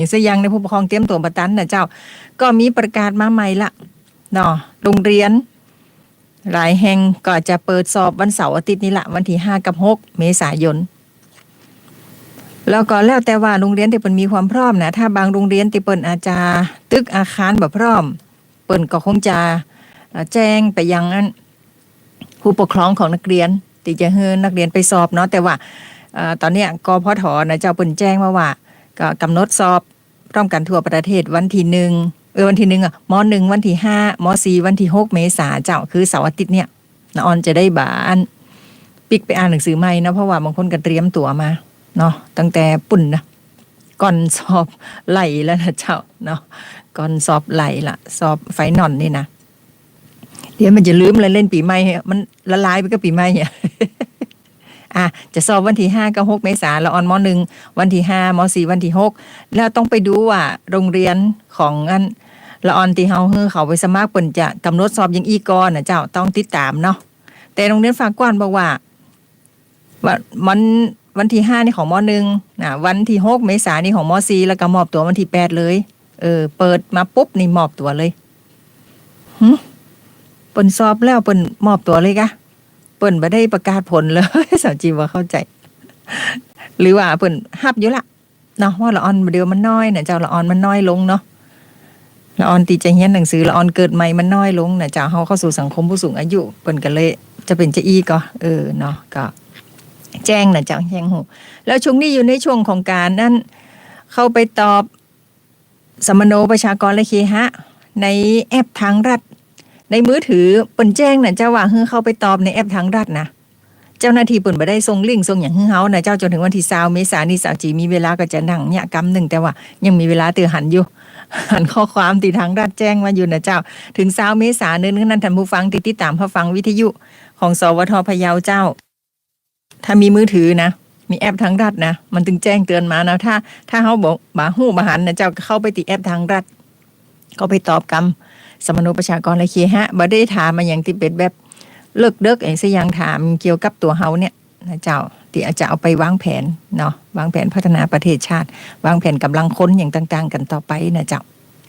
อย่างเสยยังในผู้ปกครองเตรียมตัวประตันนะเจ้า ก็มีประกาศมาใหม่ละเนาะโรงเรียน หลายแห่งก็จะเปิดสอบวันเสาร์อาทิตย์นี้ละวันที่ห้ากับหกเมษายนแล้วก็แล้วแต่ว่าโรงเรียนที่เปิ่นมีความพร้อมนะถ้าบางโรงเรียนที่เปิ่นอาจจะตึกอาคารแบบพร้อม เปิ่นก็คงจะแจ้งไปยังผู้ปกครองของนักเรียนที่จะเฮือนักเรียนไปสอบเนาะแต่ว่าอตอนนี้กพทนะเจ้าเปิ่นแจ้งมาว่าก็กำหนดสอบ พร้อมกันทั่วประเทศวันที่หนึ่งเออวันที่หนึ่งอะมหนึ่งวันที่ห้ามสี่วันที่หกเมษาเจ้าคือเสาร์อาทิตย์เนี่ยนออนจะได้บานปิกไปอ่านหนังสือใหม่นะเพราะว่าบางคนก็เตรียมตั๋วมาเนาะตั้งแต่ปุ่นนะก่อนสอบไหลแล้วนะเจ้าเนาะก่อนสอบไหลละสอบไฟนอลนี่นะเดี๋ยวมันจะลืมเลยเล่นปีใหม่มันละลายไปกับปีใหม่เนี่ย อะจะสอบวันที่ห้ากับหกเมษาแล้วออนมหนึ่งวันที่ห้ามสี่วันที่หกแล้วต้องไปดูว่าโรงเรียนของอันละออนที่เฮาเฮือเขาไปสมัครเปิ่นจะกำหนดสอบอยังอีกอนนะเจ้าต้องติดตามเนาะแต่โรงเรียนฝากกวนบอกว่าว่ามันวันที่ห้านี่ของมหนึ่งนะวันที่หกเมษานี่ของมสี่แล้วก็มอบตัววันที่แปดเลย เออ เปิดมาปุ๊บนี่มอบตัวเลยหึเปิ่นสอบแล้วเปิ่นมอบตัวเลยกะ เปิ่นบ่ได้ประกาศผลเลยสาวจีว่าเข้าใจ หรือว่าเปิ่นฮับอยู่ละเนาะว่าละออนเดียวมันน้อยเนี่ยเจ้าละออนมันน้อยลงเนาะละออนตีใจเฮียนหนังสือละออนเกิดใหม่มันน้อยลงเนี่ยเจ้าเฮาเข้าสู่สังคมผู้สูงอายุเปิ่นก็เลย จะเป็นจะอีก็เออเนาะก็ แจ้งนะเจ้าแจ้งหูแล้วช่วงนี้อยู่ในช่วงของการนั่นเข้าไปตอบสมโนประชากรและเคหะ ในแอปทางรัฐ ในมือถือเปิ่นแจ้งนะเจ้าว่าเฮือเข้าไปตอบในแอปทางรัฐนะเจ้าหน้าที่เปิ่นบ่ได้ส่งลิงก์ส่งอย่างเฮือเฮานะเจ้าจนถึงวันที่20เมษานนี้สาวจีมีเวลาก็จะนั่งเนี่ยกำหนึ่งแต่ว่ายังมีเวลาเตือหันอยู่หันข้อความที่ทางรัฐแจ้งมาอยู่นะเจ้า ถึง20เมษายนนี้นั้นท่านผู้ฟังที่ติดตามรับฟังวิทยุของสวทพะเยาเจ้า ถ้ามีมือถือนะมีแอปทางรัฐนะ มันถึงแจ้งเตือนมานะถ้า ถ้าเขาบอกบาหูบาหันนะเจ้าเข้าไปติดแอปทางรัฐ ก็ไปตอบกรรม สมนุประชากรและเคหะบ่ได้ถามมาอย่างที่เป็นแบบเลิกเด็กไอ้สยังถามเกี่ยวกับตัวเฮาเนี่ยนะเจ้าที่อาจจะเอาไปวางแผนเนาะวางแผนพัฒนาประเทศชาติ วางแผนกำลังค้นอย่างต่าง ๆ กันต่อไปนะเจ้า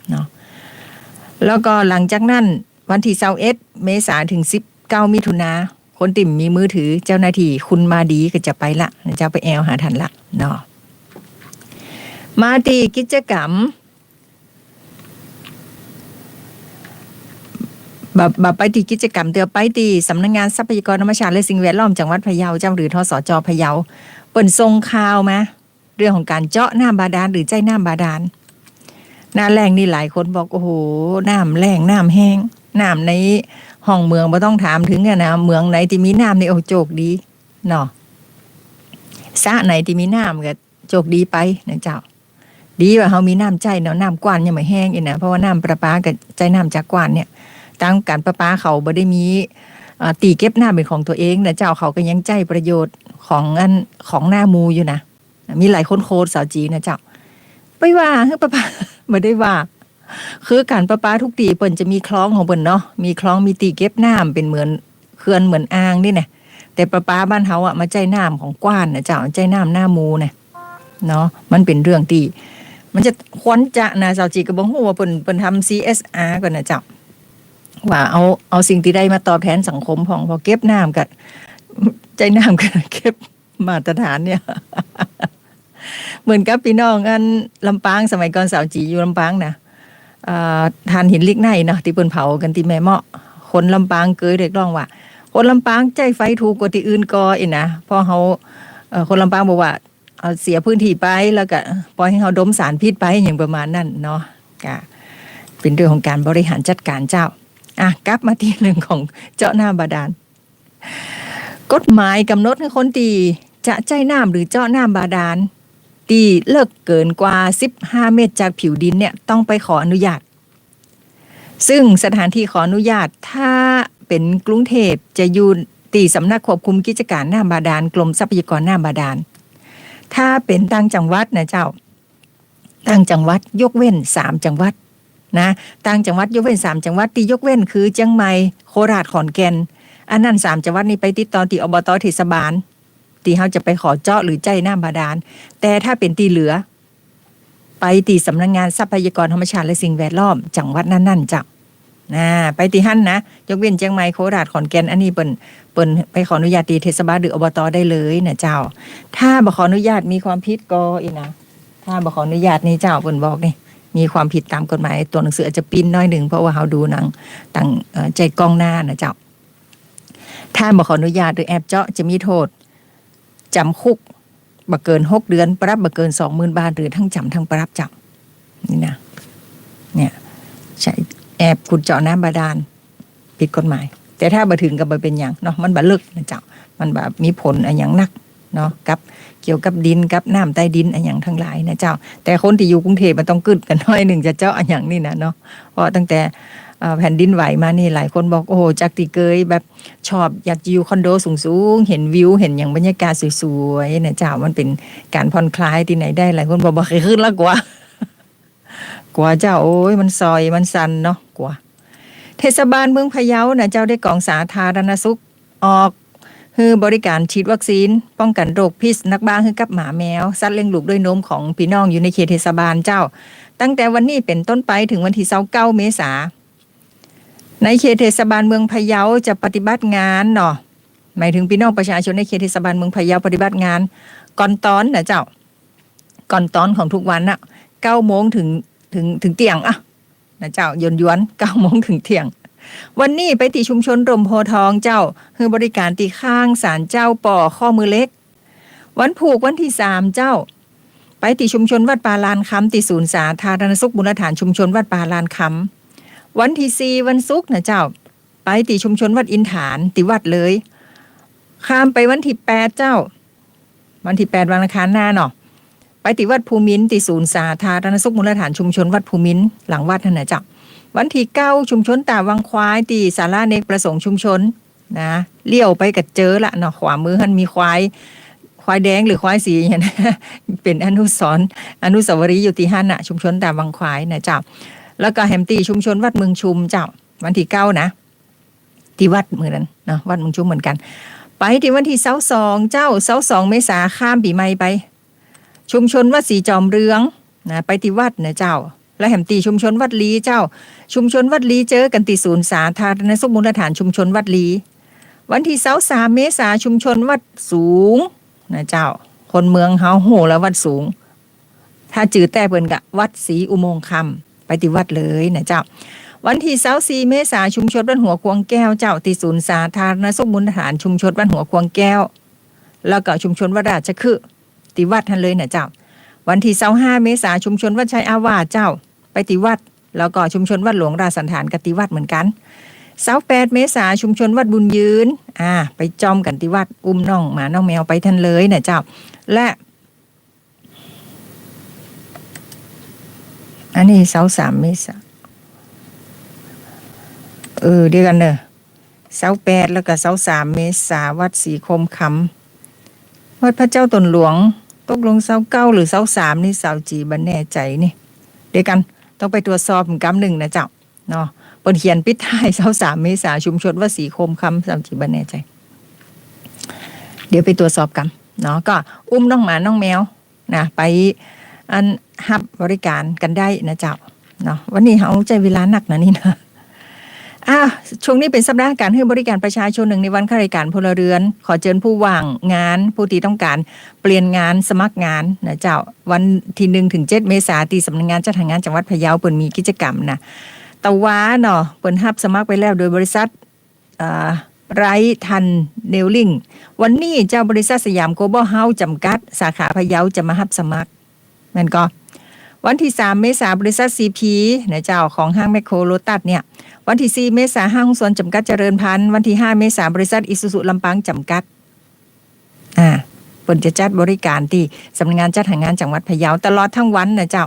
เนาะแล้วก็หลังจากนั้นวันที่21เมษายนถึง19มิถุนาคนติ่มมีมือถือเจ้าหน้าที่คุณมาดีก็จะไปละนะเจ้าไปแอลหาทันละเนาะมาตีกิจกรรม บบแบบไปที่กิจกรรมเตือไปที่สำนักงานทรัพยากรธรรมชาติและสิ่งแวดล้อมจังหวัดพะเยาเจ้าหรือทสจพะเยาเปิ่นทรงข่าวมาเรื่องของการเจาะน้ำบาดาลหรือใจน้ำบาดาลน้าแรงนี่หลายคนบอกโอ้โหน้ำแรงน้ำแห้งน้ำในห้องเมืองไม่ต้องถามถึงนะเมืองไหนที่มีน้ำในโอโจกดีเนาะสะไหนที่มีน้ำก็โจกดีไปนะเจ้า ดีว่าเขามีน้ำใจเนาะน้ำกวานยังไม่แห้งอีกนะเพราะว่าน้ำประปากับใจน้ำจากกวานเนี่ย ตามการประปาเขาบ่ได้มีตีเก็บหน้าเป็นของตัวเองนะเจ้าเขาก็ยังใจประโยชน์ของอันของหน้ามูอยู่นะมีหลายคนโคดสาวจีนะเจ้าไปว่าเฮ้ยประปาไม่ได้ว่า คือการประปาทุกตีเปิ่นจะมีคลองของเปิ่นเนาะมีคลองมีตีเก็บน้ำเป็นเหมือนเขื่อนเหมือนอ่างนี่นะแต่ประปาบ้านเฮาอะมาใจน้ำของกว้านนะเจ้าใจน้ำหน้ามูนะเนาะมันเป็นเรื่องที่มันจะควนจะนะสาวจีก็บอกว่าเปิ่นเปิ่นทำ CSR ก่อนนะเจ้า ว่าเอาเอาสิ่งที่ได้มาตอบแทนสังคมของพอเก็บน้ำกับใจน้ำกับเก็บมาตรฐานเนี่ยเหมือนกับพี่น้องอันลำปางสมัยก่อนสาวจีอยู่ลำปางนะทานหินลิกในเนาะที่เปิ้นเผากันที่แม่เมาะคนลำปางเกยเรียกร้องว่า คนลำปางใจไฟถูกกว่าที่อื่นก็อีนะพอเขาคนลำปางบอกว่าเอาเสียพื้นที่ไปแล้วก็ปล่อยให้เขาดมสารพิษไปอย่างประมาณนั้นเนาะก็เป็นเรื่องของการบริหารจัดการเจ้า อะกลับมาที่เรื่องของเจาะน้ำบาดาล กฎหมายกำหนดให้คนตีจะใจน้ำหรือเจาะน้ำบาดาลตีเลิกเกินกว่า 15 เมตรจากผิวดินเนี่ยต้องไปขออนุญาต ซึ่งสถานที่ขออนุญาตถ้าเป็นกรุงเทพจะอยู่ตีสำนักควบคุมกิจการน้ำบาดาลกรมทรัพยากรน้ำบาดาล ถ้าเป็นต่างจังหวัดนะเจ้าต่างจังหวัดยกเว้นสามจังหวัด นะต่างจังหวัดยกเว้นสามจังหวัดที่ยกเว้นคือเชียงใหม่โคราชขอนแก่นอันนั้นสามจังหวัดนี้ไปติดต่อที่อบตเทศบาลที่เขาจะไปขอเจาะหรือใจน้ำบาดาล แต่ถ้าเป็นตีเหลือ ไปตีสำนักงานทรัพยากรธรรมชาติและสิ่งแวดล้อม จังหวัดนั่นๆจ้านะไปตีหั่นนะ ยกเว้นเชียงใหม่โคราชขอนแก่นอันนี้เปิ่นเปิ่นไปขออนุญาตตีเทศบาลหรืออบตได้เลยนะเจ้า ถ้าบขออนุญาตมีความผิดก็อีกนะถ้าบขออนุญาตนี่เจ้าเปิ่นบอกนี่ มีความผิดตามกฎหมาย ตัวหนังสืออาจจะปิ้นน้อยหนึ่งเพราะว่าเขาดูหนังตั้งใจกล้องหน้านะเจ้า ถ้าบ่ขออนุญาตหรือแอบเจาะจะมีโทษจำคุกบ่เกินหกเดือน ปรับบ่เกินสองหมื่นบาท หรือทั้งจำทั้งปรับจับนี่นะเนี่ยใช้แอบขุดเจาะน้ำบาดาลผิดกฎหมาย แต่ถ้าบ่ถึงกับบเป็นอย่างเนาะมันบ่ลึกนะเจ้ามันแบบมีผลอะไรอย่างหนัก เนาะกับเกี่ยวกับดินกับน้ำใต้ดินอะไรอย่างทั้งหลายนะเจ้า แต่คนที่อยู่กรุงเทพมันต้องกึดกันน้อยหนึ่งจะเจาะอะไรอย่างนี้นะเนาะเพราะตั้งแต่แผ่นดินไหวมานี่หลายคนบอกโอ้โหจากที่เคยแบบชอบอยากอยู่คอนโดสูงๆ เห็นวิว เห็นอย่างบรรยากาศสวยๆนะเจ้ามันเป็นการผ่อนคลายที่ไหนได้หลายคนบอกบอกเคยขึ้นแล้วกว่ากว่าเจ้าโอ้ยมันซอยมันสันเนาะกว่า เทศบาลเมืองพะเยานะเจ้าได้กองสาธารณสุขออก คือบริการฉีดวัคซีน ป้องกันโรคพิษนักบ้าให้กับหมาแมว สัตว์เลี้ยงลูกด้วยนมของพี่น้องอยู่ในเขตเทศบาลเจ้า ตั้งแต่วันนี้เป็นต้นไปถึงวันที่29เมษาในเขตเทศบาลเมืองพะเยาจะปฏิบัติงานเนาะหมายถึงพี่น้องประชาชนในเขตเทศบาลเมืองพะเยาปฏิบัติงาน ก่อนตอนนะเจ้า ก่อนตอนของทุกวันน่ะเก้าโมงถึงถึงถึงเที่ยงอะนะเจ้ายนยวนเก้าโมงถึงเที่ยง วันนี้ไปตีชุมชนรมโพธิ์ทองเจ้าคือบริการตีข้างศาลเจ้าป่อข้อมือเล็ก วันผูกวันที่สามเจ้า ไปตีชุมชนวัดปาลานคำตีศูนย์สาธารณสุขมูลฐานชุมชนวัดปาลานคำวันที่สี่วันศุกร์นะเจ้า ไปตีชุมชนวัดอินฐานติวัดเลย ข้ามไปวันที่แปดเจ้า วันที่แปดวันอังคารหน้าเนาะไปติวัดภูมินติศูนย์สาธารณสุขมูลฐานชุมชนวัดภูมินหลังวัดนั่นนะเจ้า วันที่เก้าชุมชนตาวังควายตีสาราเนกประสงค์ชุมชนนะเลี้ยวไปกับเจอละเนาะขวามือหันมีควายควายแดงหรือควายสีอย่างนั้นเป็นอนุสรณ์อนุสาวรีย์อยู่ที่หันน่ะชุมชนตาวังควายนะเจ้าแล้วก็แฮมตีชุมชนวัดเมืองชุมเจ้าวันที่เก้านะ ที่วัดเมืองนั้นเนาะวัดเมืองชุมเหมือนกัน ไปที่วันที่เสาสองเจ้าเสาสองเมษาข้ามปีใหม่ไป ชุมชนวัดสีจอมเรืองนะไปที่วัดนะเจ้า และแหมตีชุมชนวัดลีเจ้า ชุมชนวัดลีเจอกันที่ศูนย์สาธารณสุขมูลฐานชุมชนวัดลี วันที่เสาสามเมษาชุมชนวัดสูงนะเจ้า คนเมืองเฮาโหแล้ววัดสูง ถ้าจือแต่เปินกะวัดศรีอุโมงค์คำไปที่วัดเลยนะเจ้าวันที่เสาสี่เมษาชุมชนบ้านหัวควงแก้วเจ้าที่ศูนย์สาธารณสุขมูลฐานชุมชนบ้านหัวควงแก้ว แล้วก็ชุมชนวัดราชคฤห์ติวัดทันเลยนะเจ้า วันที่เสาห้าเมษาชุมชนวัดชัยอาวาเจ้า ไปติวัดแล้วก็ชุมชนวัดหลวงราสันฐานกติวัดเหมือนกันเสาแปดเมษาชุมชนวัดบุญยืนอ่าไปจอมกันติวัดอุ้มน้องหมาน้องแมวไปทันเลยนะเจ้าและอันนี้เสาสามเมษาเออเดียวกันเนอะเสาแปดแล้วก็เสาสามเมษาวัดสีคมคำวัดพระเจ้าตนหลวง ตกลงเสาเก้าหรือเสาสามนี่เสาจีบันแน่ใจนี่ เดียวกัน ต้องไปตรวจสอบกำหนึ่งนะเจ้าเนาะเปิดเขียนปิดท้ายเสาสามเมษาชุมชนว่าสีคมคำสาจีบันแน่ใจ เดี๋ยวไปตรวจสอบกันเนาะก็อุ้มน้องหมาน้องแมวนะไปอันฮับบริการกันได้นะเจ้าเนาะวันนี้เขาใจเวลาหนักนะนี่นะ อ่าช่วงนี้เป็นสัปดาห์การให้บริการประชาชนหนึ่งในวันข้าราชการพลเรือน ขอเชิญผู้ว่างงาน ผู้ที่ต้องการเปลี่ยนงานสมัครงานนะเจ้าวันที่หนึ่งถึงเจ็ดเมษาตีสำนักงานเจ้าทางงานจังหวัดพะเยาเปิดมีกิจกรรมนะตะว้าเนาะเปิดฮับสมัครไปแล้วโดยบริษัทอ่าไรทันเนลลิงวันนี้เจ้าบริษัทสยามโกลบอลเฮาจำกัด สาขาพะเยาจะมาฮับสมัครแม่นก็ วันที่ 3 เมษายนบริษัทซีพีนะเจ้าของห้างแมคโครโลตัสเนี่ย วันที่ 4 เมษายนห้างส่วนจำกัดเจริญพันธ์วันที่ 5 เมษายนบริษัทอิสุสุลำปางจำกัด อ่าเปิ่นจะจัดบริการที่สำนักงานจัดหางานจังหวัดพะเยาตลอดทั้งวันนะเจ้า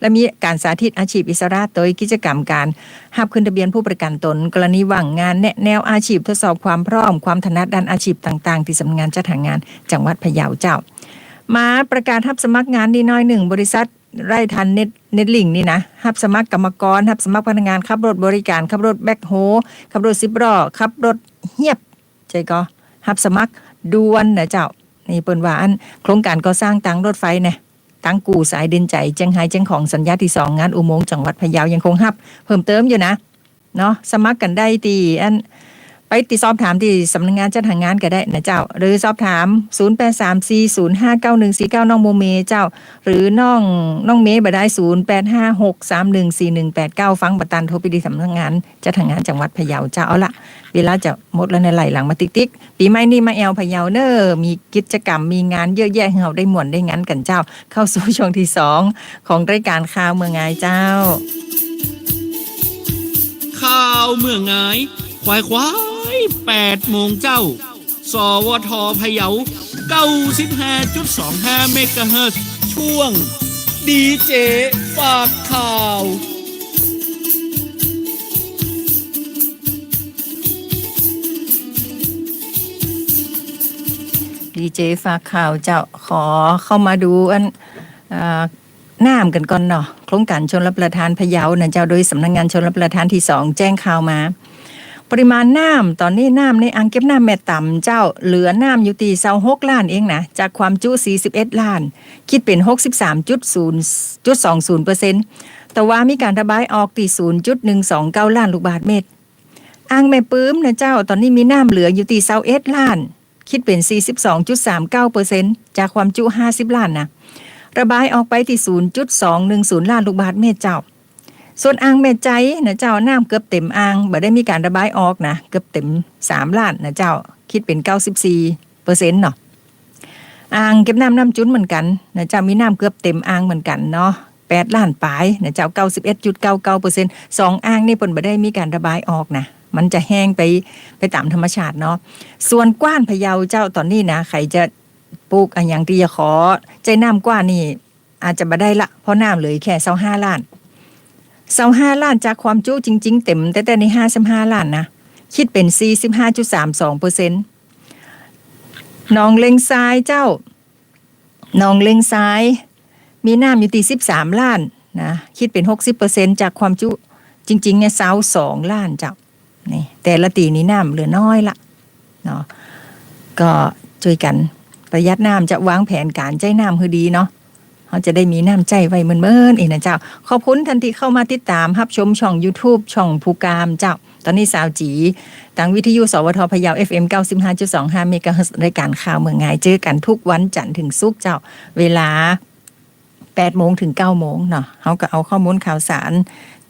และมีการสาธิตอาชีพอิสระโดยกิจกรรมการหับขึ้นทะเบียนผู้ประกันตน กรณีว่างงานแนะแนวอาชีพทดสอบความพร้อมความถนัดด้านอาชีพต่าง ๆ ที่สำนักงานจัดหางานจังหวัดพะเยาเจ้ามาประกาศรับสมัครงานนี่น้อยหนึ่งบริษัท ไร่ทันเน็ตเน็ตลิงนี่นะรับสมัครกรรมกรรับสมัครพนักงานขับรถบริการขับรถแบ็คโฮขับรถซิบล้อขับรถเฮียบใจก็รับสมัครด่วนนะเจ้านี่เปิ้นว่าอันโครงการก่อสร้างทางรถไฟเนี่ยตังกูสายเดินใจเจียงไฮ้เจียงของสัญญาที่สองงานอุโมงค์จังหวัดพะเยายังคงฮับ เพิ่มเติมอยู่นะเนาะสมัครกันได้ตีอัน ไปติดสอบถามที่สำนักงานจัดหางานก็ได้นะเจ้า หรือสอบถาม 0834059149 น้องโมเมเจ้า หรือน้องน้องเมย์บ่ได้ 0856314189 ฟังประตันโทรไปดีสำนักงานจัดหางานจังหวัดพะเยาเจ้าเอาละเวลาจะหมดแล้วในไหลหลังมาติ๊กติ๊กปีใหม่นี้มาแอลพะเยาเนอมีกิจกรรมมีงานเยอะแยะให้เราได้หมวนได้งานกันเจ้า เข้าสู่ช่วงที่สองของรายการข่าวเมืองไงเจ้า ข่าวเมื่อไงควายควาย แปดโมงเจ้า สวทพะเยาเก้าสิบห้าจุดสองห้าเมกะเฮิรตซ์ช่วง ดีเจฝากข่าวดีเจฝากข่าวเจ้าขอเข้ามาดูอันอน้ำกันก่อนเนาะโครงการชนรับประทานพะเยานะเจ้าโดยสำนักงงานชนรับประทานที่สองแจ้งข่าวมา ปริมาณน้ำตอนนี้น้ำในอ่างเก็บน้ำแม่ต่ำเจ้าเหลือน้ำอยู่ตีเซาหกล้านเองนะ จากความจุ 41 ล้าน คิดเป็น 63.0.20เปอร์เซ็นต์แต่ว่ามีการระบายออกตี0.129 ล้านลูกบาทเมตรอ่างแม่ปื้มนะเจ้าตอนนี้มีน้ำเหลืออยู่ตีเซาเอ็ดล้าน คิดเป็น 42.39เปอร์เซ็นต์จากความจุ 50 ล้านนะระบายออกไปที่0.210 ล้านลูกบาทเมตรเจ้า ส่วนอ่างแม่ใจนะเจ้าน้ำเกือบเต็มอ่างบ่ได้มีการระบายออกนะเกือบเต็ม3ล้านนะเจ้าคิดเป็น 94เปอร์เซ็นต์เนาะอ่างเก็บน้ำน้ำจุนเหมือนกันนะเจ้ามีน้ำเกือบเต็มอ่างเหมือนกันเนาะ8ล้านปลายนะเจ้า91.99เปอร์เซ็นต์สองอ่างนี่เพิ่นบ่ได้มีการระบายออกนะมันจะแห้งไปไปตามธรรมชาติเนาะส่วนกว้านพะเยาเจ้าตอนนี้นะใครจะปลูกอันอย่างที่จะขอ ใจน้ำกว้านนี่อาจจะบ่ได้ละเพราะน้ำเหลือแค่เศร้าห้าล้าน เศร้าห้าล้านจากความจุจริง ๆ เต็ม แต่แต่ในห้าสิบห้าล้านนะคิดเป็นสี่สิบห้าจุดสามสองเปอร์เซ็นต์น้องเล็งซ้ายเจ้าน้องเล็งซ้าย มีน้ำอยู่ตีสิบสามล้านนะคิดเป็นหกสิบเปอร์เซ็นจากความจุจริงๆเนี่ยเศร้าสองล้านเจ้านี่แต่ละตีนี้น้ำเหลือน้อยละเนาะก็ช่วยกันประหยัดน้ำจะวางแผนการใจน้ำคือดีเนาะ เขาจะได้มีน้ำใจไว้เมื่อนๆเองนะเจ้า ขอบคุณทันทีเข้ามาติดตามรับชมช่อง YouTube ช่องภูกามเจ้า ตอนนี้สาวจีทางวิทยุสวทพะเยา FM 95.25เมกะเฮิรตซ์รายการข่าวเมืองไงเจอกันทุกวันจันทร์ถึงศุกร์เจ้า เวลา8โมงถึง9โมงเนาะเขาก็เอาข้อมูลข่าวสาร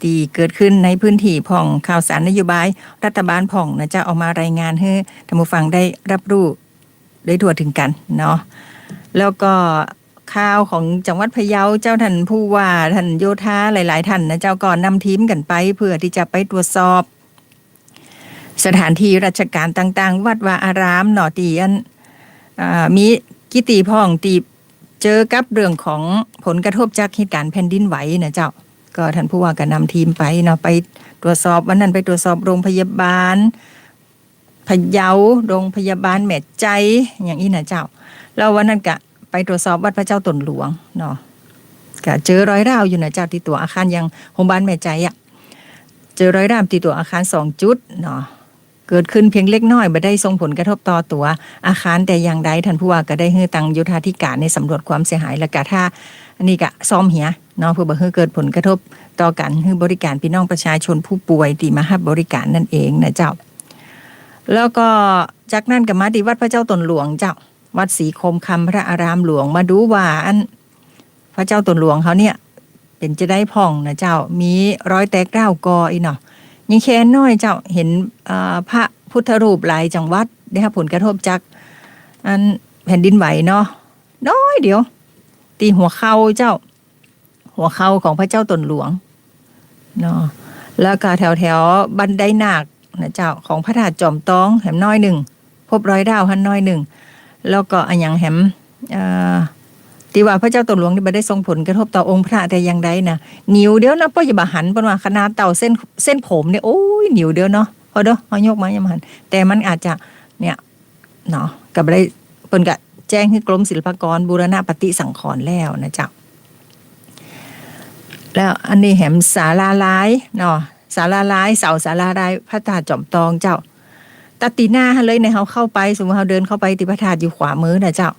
ตีเกิดขึ้นในพื้นที่พ่องข่าวสารนโยบาย รัฐบาลพ่องนะจะเอามารายงานให้ท่านผู้ฟังได้รับรู้ได้ทั่วถึงกันเนาะแล้วก็ ข่าวของจังหวัดพะเยาเจ้าท่านผู้ว่าท่านโยธาหลาย ๆ ท่านนะเจ้าก่อนนำทีมกันไป เพื่อที่จะไปตรวจสอบ สถานที่ราชการต่าง ๆ วัดวาอารามหนอตีอันอมีกิติพ่องตีเจอกับเรื่องของผลกระทบจากเหตุการณ์แผ่นดินไหวนะเจ้าก็ท่านผู้ว่าก็นำทีมไปเนาะไปตรวจสอบวันนั้นไปตรวจสอบโรงพยาบาลพะเยาโรงพยาบาลแม่ใจอย่างนี้นะเจ้าแล้ววันนั้นก็ ไปตรวจสอบวัดพระเจ้าตนหลวงเนาะก็เจอรอยร้าวอยู่นะเจ้าที่ตัวอาคารยังโรงพยาบาลแม่ใจอะเจอรอยร้าวที่ตัวอาคารสองจุดเนาะเกิดขึ้นเพียงเล็กน้อยไม่ได้ส่งผลกระทบต่อตัวอาคารแต่อย่างใดท่านผู้ว่าก็ได้ให้ตังโยธาธิการในสำรวจความเสียหายและกะถ้าอันนี้ก็ซ่อมเหียเนาะเพื่อบ่ให้เกิดผลกระทบต่อกันให้บริการพี่น้องประชาชนผู้ป่วยที่มาให้บริการนั่นเองนะเจ้า แล้วก็จากนั้นก็มาที่วัดพระเจ้าตนหลวงเจ้า วัดศรีคมคำพระอารามหลวงมาดูว่าอันพระเจ้าตนหลวงเขาเนี่ย เป็นจะได้พ่องนะเจ้ามีร้อยแตกร้ากออีเนาะยังแค่น้อยเจ้าเห็นพระพุทธรูปหลายจังหวัดได้รับผลกระทบจากอันแผ่นดินไหวเนาะน้อยเดียว ตีหัวเข่าเจ้า หัวเข่าของพระเจ้าตนหลวงเนาะแล้วก็แถวแถวๆบันไดนาคนะเจ้าของพระธาตุจอมต้องแหมน้อยหนึ่งพบรอยดาวหันน้อยหนึ่ง แล้วก็อันยังแหมเอ่อที่ว่าพระเจ้าตนหลวงนี่ไม่ได้ส่งผลกระทบต่อองค์พระแต่อย่างใดนะนิ้วเดียวนะป้อยาบาหันเป็นว่าขนาดเต่าเส้นเส้นผมเนี่ยโอ้ยนิ้วเดียวเนาะพอเด้อเอายกมาอย่าหัน แต่มันอาจจะเนี่ยเนาะกับได้เปิ้นกะแจ้งให้กรมศิลปากรบูรณะปฏิสังขรณ์แล้วนะเจ้าแล้วอันนี้แหมสาลาลายเนาะสาลาลายเสาสาลาลายพระธาตุจอมตองเจ้า ตัดตีหน้าเลยในเขาเข้าไป สมมติเขาเดินเข้าไปติพระธาตุอยู่ขวามือนะเจ้า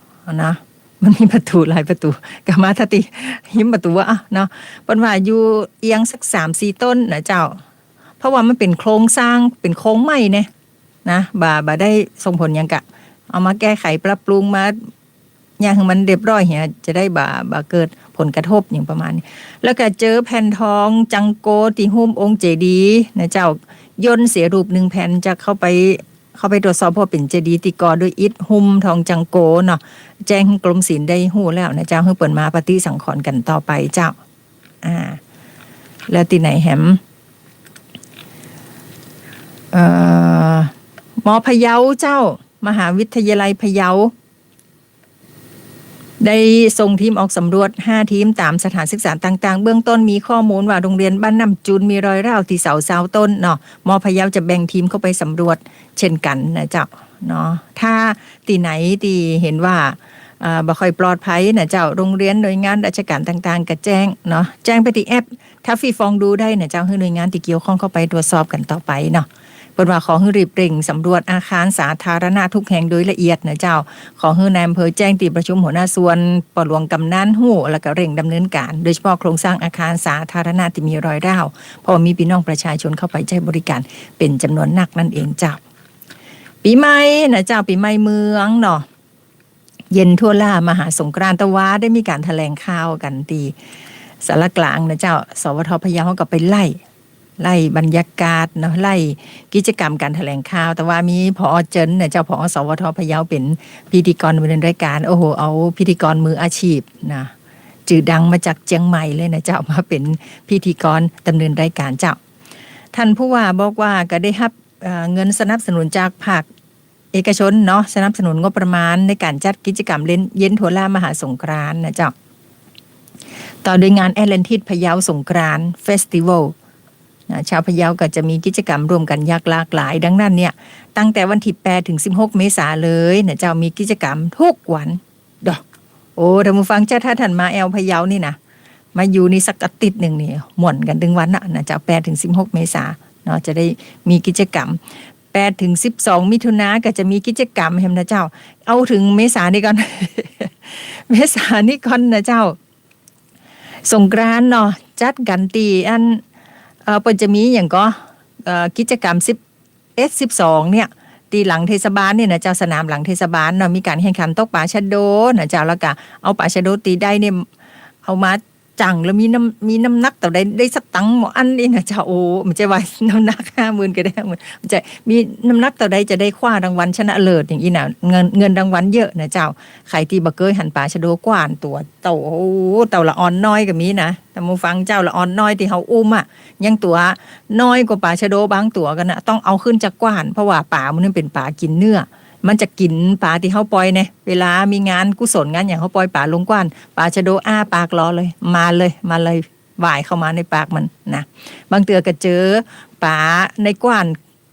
นะมันมีประตูหลายประตูกามาทติหิมประตูว่าอะเนาะปิ้นว่าอยู่เอียงสักสามสี่ต้นนะเจ้า เพราะว่ามันเป็นโครงสร้างเป็นโครงไม้เนี่ยนะบ่าบ่าได้ส่งผลยังกะ เอามาแก้ไขปรับปรุงมาอย่างมันเรียบร้อยเหียจะได้บ่าบ่าเกิดผลกระทบอย่างประมาณนี้ แล้วก็เจอแผ่นทองจังโกตีหุ้มองค์เจดีย์นะเจ้าย่นเสียรูปหนึ่งแผ่นจะเข้าไป เขาไปตรวจสอบพราะเป็นเจดีย์ติกอด้วยอิฐหุ้มทองจังโกเนาะแจ้งกรมศิลป์ได้หู้แล้วนะเจ้าเพิ่งเปิดมาปฏิสังขรณ์กันต่อไปเจ้า อ่า แล้วตีไหนแฮมเอ่อหมอพะเยาเจ้า มหาวิทยาลัยพะเยา ได้ส่งทีมออกสำรวจ 5 ทีมตามสถานศึกษาต่างๆ เบื้องต้นมีข้อมูลว่าโรงเรียนบ้านน้ำจูนมีรอยร้าวที่เสาเสาต้นเนาะมอพยาจะแบ่งทีมเข้าไปสำรวจเช่นกันนะเจ้าเนาะถ้าตีไหนตีเห็นว่าบ่ค่อยปลอดภัยนะเจ้าโรงเรียนหน่วยงานราชการต่างๆก็แจ้งเนาะแจ้งไปที่แอปถ้าฟีฟองดูได้นะเจ้าให้หน่วยงานที่เกี่ยวข้องเข้าไปตรวจสอบกันต่อไปเนาะ เปิดว่าขอให้รีบเร่งสำรวจอาคารสาธารณะทุกแห่งโดยละเอียดนะเจ้า ขอให้นายอำเภอแจ้งตีประชุมหัวหน้าส่วนปลวงกำนันหู้แล้วก็เร่งดำเนินการ โดยเฉพาะโครงสร้างอาคารสาธารณะที่มีรอยร้าวเพราะมีพี่น้องประชาชนเข้าไปใช้บริการเป็นจำนวนนักนั่นเองเจ้า ปีใหม่นะเจ้าปีใหม่เมืองเนาะเย็นทั่วล่ามหาสงกรานต์ตะวาได้มีการแถลงข่าวกันตีสารกลางนะเจ้า สวทพะเยาเขาก็ไปไล่ ไล่บรรยากาศเนาะไล่กิจกรรมการแถลงข่าว แต่ว่ามีพอเจินเนี่ยเจ้าพอสวทพะเยาเป็นพิธีกรดำเนินรายการ โอ้โหเอาพิธีกรมืออาชีพนะจือดังมาจากเจียงใหม่เลยนะเจ้ามาเป็นพิธีกรดำเนินรายการเจ้า ท่านผู้ว่าบอกว่าก็ได้รับเเงินสนับสนุนจากภาคเอกชนเนาะสนับสนุนงบประมาณในการจัดกิจกรรมเล่นเย็นทั่วล่ามหาสงกรานนะเจ้าต่อโดยงานแอตแลนทิสพะเยาสงกรานเฟสติวัล นะชาวพะเยาก็จะมีกิจกรรมร่วมกันยากหลากหลาย ดังนั้นเนี่ยตั้งแต่วันที่8ถึง 16 เมษาเลยนะเจ้ามีกิจกรรมทุกวันดอกโอ้ท่านผู้ฟังเจ้าถ้าท่านมาแอลพะเยานี่นะมาอยู่ในสักอาทิตย์หนึ่งนี่หม่วนกันถึงวันน่ะนะเจ้า8ถึง 16 เมษาเนาะจะได้มีกิจกรรม8ถึง 12 มิถุนาก็จะมีกิจกรรมเห็นนะเจ้า เอาถึงเมษานี่ก่อน เมษานี่ก่อนนะเจ้า สงกรานเนาะจัดกันตีอัน ออเปิ่นจะมีอย่างก็กิจกรรมสิบเอสสิบสองเนี่ยตีหลังเทศบาลเนี่ยนะเจ้าสนามหลังเทศบาลเนาะมีการแข่งขันตกปลาชะโดนะเจ้าแล้วก็เอาปลาชะโดตีได้เนี่ยเอามา จังแล้วมีน้ำมีน้ำหนักแต่ได้ได้สตังค์หมออันนี่นะเจ้าโอ้มันจะว่าน้ำหนักห้าหมื่นก็ได้ห้าหมื่นมันจะมีน้ำหนักแต่ใดจะได้คว้ารางวัลชนะเลิศอย่างนี้นะเงินเงินรางวัลเยอะนะเจ้าใครที่บักเกยหันปลาชะโดกว่านตัวเต่าโอ้เต่าละอ่อนน้อยก็มีนะแต่มูฟังเจ้าละอ่อนน้อยที่เขาอุ้มอะยังตัวน้อยกว่าป่าชะโดบางตัวกันนะต้องเอาขึ้นจากกว้าน เพราะว่าป่ามันนเป็นป่ากินเนื้อ มันจะกินป่าที่เขาปล่อยเนี่ยเวลามีงานกุศลงานอย่างเขาปล่อยป่าลงกว้านป่าชะโดอ้าปากรอเลย มาเลยมาเลยว่ายเข้ามาในปากมันนะบางเตือก็เจอป่าในกว้าน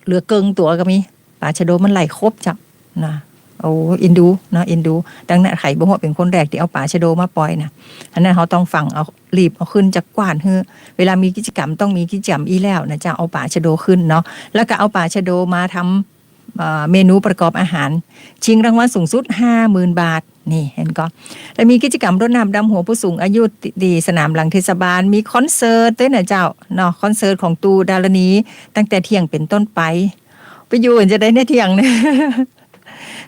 เหลือเกิงตัวก็มีป่าชะโดมันไหลครบจับนะโอ้อินดูนะอินดู ดังนั้นไข่บ่หัวเป็นคนแรกที่เอาป่าชะโดมาปล่อยนะอันนั้นเขาต้องฟังเอารีบเอาขึ้นจากกว้านเฮ้อเวลามีกิจกรรมต้องมีกิจกรรมอีแล้วนะจะเอาป่าชะโดขึ้นเนาะแล้วก็เอาป่าชะโดมาทำ เมนูประกอบอาหาร ชิงรางวัลสูงสุด 50,000 บาท นี่เห็นก็แล้วมีกิจกรรมรดน้ำดำหัวผู้สูงอายุดีสนามหลังเทศบาล มีคอนเสิร์ตด้วยนะเจ้าเนาะคอนเสิร์ตของตูดารณี ตั้งแต่เที่ยงเป็นต้นไป ไปอยู่อื่นจะได้เนี่ยเที่ยงเนี่ย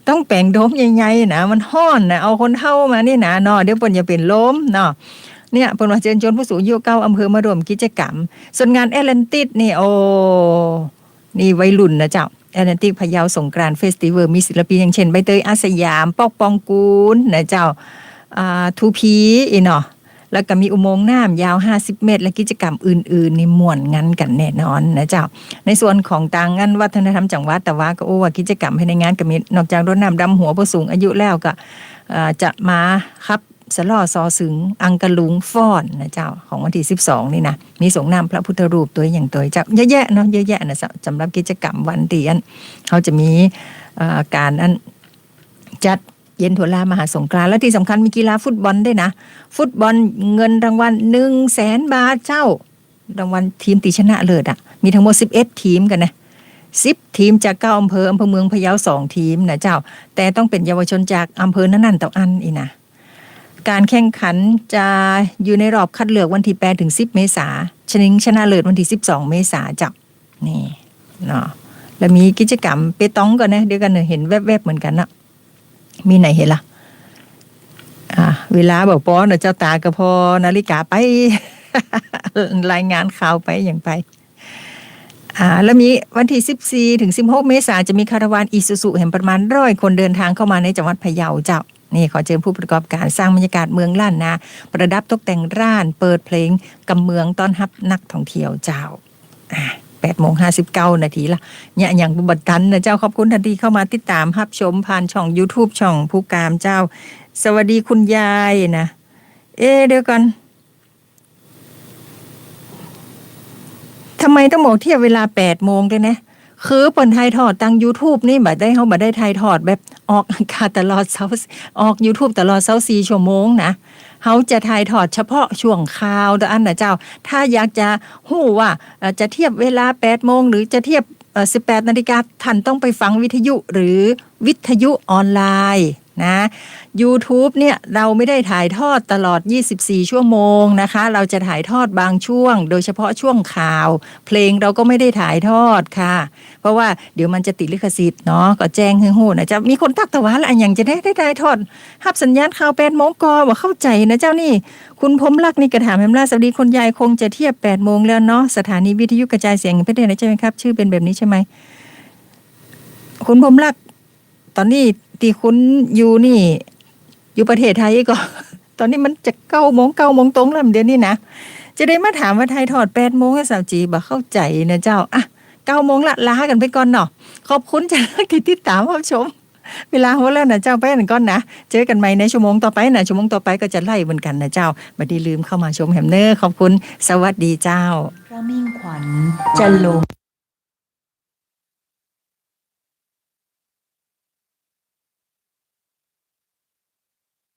ต้องแปลงโดมใหญ่ๆนะมันห้อนนะเอาคนเท่ามานี่นะเนาะเดี๋ยวปนอย่าเป็นล้มเนาะเนี่ยปนว่าเชิญชวนผู้สูงอายุเก้าอำเภอมารวมกิจกรรม ส่วนงานแอตแลนติสนี่โอ้ นี่ไวัยรุ่นนะเจ้าแอนติกพะเยาสงกรานเฟสติวัลมีศิลปินอย่างเช่นใบเตยอาสยาม ปอกปองกูลนะเจ้าทูพีอีเนาะแล้วก็มีอุโมงค์น้ำยาว 50 เมตร และกิจกรรมอื่น ๆ นี่ม่วนงันกันแน่นอนนะเจ้า ในส่วนของต่างงานวัฒนธรรมจังหวัดแต่ว่าก็โอ้ว่ากิจกรรมภายในงานก็มีนอกจากรดน้ำดำหัวผู้สูงอายุแล้วก็จะมาครับ สลอซอสึง อังกะลุงฟ้อนนะเจ้าของวันที่12นี่นะมีสงนามพระพุทธรูปตัวอย่างตัวเจ้าเยอะแยะเนาะเยอะแยะนะสำหรับกิจกรรมวันเตียนเขาจะมีการอันจัดเย็นถั่วลามหาสงกรานและที่สำคัญมีกีฬาฟุตบอลด้วยนะ ฟุตบอลเงินรางวัลหนึ่งแสนบาทเจ้ารางวัลทีมตีชนะเลิศอะ มีทั้งหมด11ทีมกันนะสิบทีมจากเก้าอำเภออำเภอเมืองพะเยาสองทีมนะเจ้า แต่ต้องเป็นเยาวชนจากอำเภอนั้นๆต่ออันอีนะ การแข่งขันจะอยู่ในรอบคัดเลือกวันที่8ถึง 10 เมษาชนิงชนะเลิศวันที่ 12 เมษาจ้ะนี่เนาะแล้วมีกิจกรรมเปตองก่อนนะเดี๋ยวกันเห็นแวบๆเหมือนกันนะมีไหนเห็นล่ะอ่าเวลาบอกปอเนเจ้าตาก็พอนาฬิกาไป รายงานข่าวไปอย่างไปอ่าแล้วมีวันที่ 14 ถึง 16 เมษาจะมีคาราวานอีซูซูเห็นประมาณร้อยคนเดินทางเข้ามาในจังหวัดพะเยาเจ้า นี่ขอเชิญผู้ประกอบการสร้างบรรยากาศเมืองล้านนาประดับตกแต่งร้าน เปิดเพลงกำเมืองต้อนรับนักท่องเที่ยวเจ้าแปดโมงห้าสิบเก้านาทีละเนี่ยอย่างบุบัตันนะเจ้าขอบคุณทันทีเข้ามาติดตามรับชมผ่านช่อง YouTube ช่องผู้กามเจ้า สวัสดีคุณยายนะ เอ๊เดี๋ยวกันทำไมต้องบอกเทียบเวลาแปดโมงด้วยนะ คือเปิดไทยทอดตัง YouTube นี่บ่ได้เขาบ่ได้ไทยทอดแบบออกอากาศตลอดเสาออก YouTube ตลอดเซาซีชั่วโมงนะเขาจะถ่ายทอดเฉพาะช่วงข่าวแต่อันนะเจ้า ถ้าอยากจะหู้ว่าจะเทียบเวลา8โมงหรือจะเทียบ18นาฬิกาท่านต้องไปฟังวิทยุหรือวิทยุออนไลน์ นะ YouTube เนี่ยเราไม่ได้ถ่ายทอดตลอด 24 ชั่วโมงนะคะ เราจะถ่ายทอดบางช่วง โดยเฉพาะช่วงข่าว เพลงเราก็ไม่ได้ถ่ายทอดค่ะ เพราะว่าเดี๋ยวมันจะติดลิขสิทธิ์เนาะก็แจ้งให้หูนะจะมีคนทักตะวันละอันอย่างจะได้ได้ถ่ายทอดฮับสัญญาณข่าวแปดโมงกอว่าเข้าใจนะเจ้านี่ คุณพมลักษณ์นี่กระถามแฮมลาสวัสดีคนยายคงจะเทียบ8โมงแล้วเนาะสถานีวิทยุกระจายเสียงประเทศไทยใช่ไหมครับ ชื่อเป็นแบบนี้ใช่ไหมคุณพมลักษณ์ตอนนี้ ที่คุณอยู่นี่ อยู่ประเทศไทยก็ ตอนนี้มันจะเก้าโมงเก้าโมงตรงแล้วเดี๋ยวนี้นะจะได้มาถามว่าไทยถอดแปดโมงให้สาวจีบ่เข้าใจนะเจ้าอะเก้าโมงละลากันไปก่อนเนาะขอบคุณจากที่ติดตามรับชม เวลาหัวแล้วนะเจ้าไปกันก่อนนะเจอกันใหม่ในชั่วโมงต่อไปนะชั่วโมงต่อไปก็จะไล่เหมือนกันนะเจ้าบัดนี้ลืมเข้ามาชมแฮมเนอร์ขอบคุณสวัสดีเจ้าพระมิ่งขวัญจะลง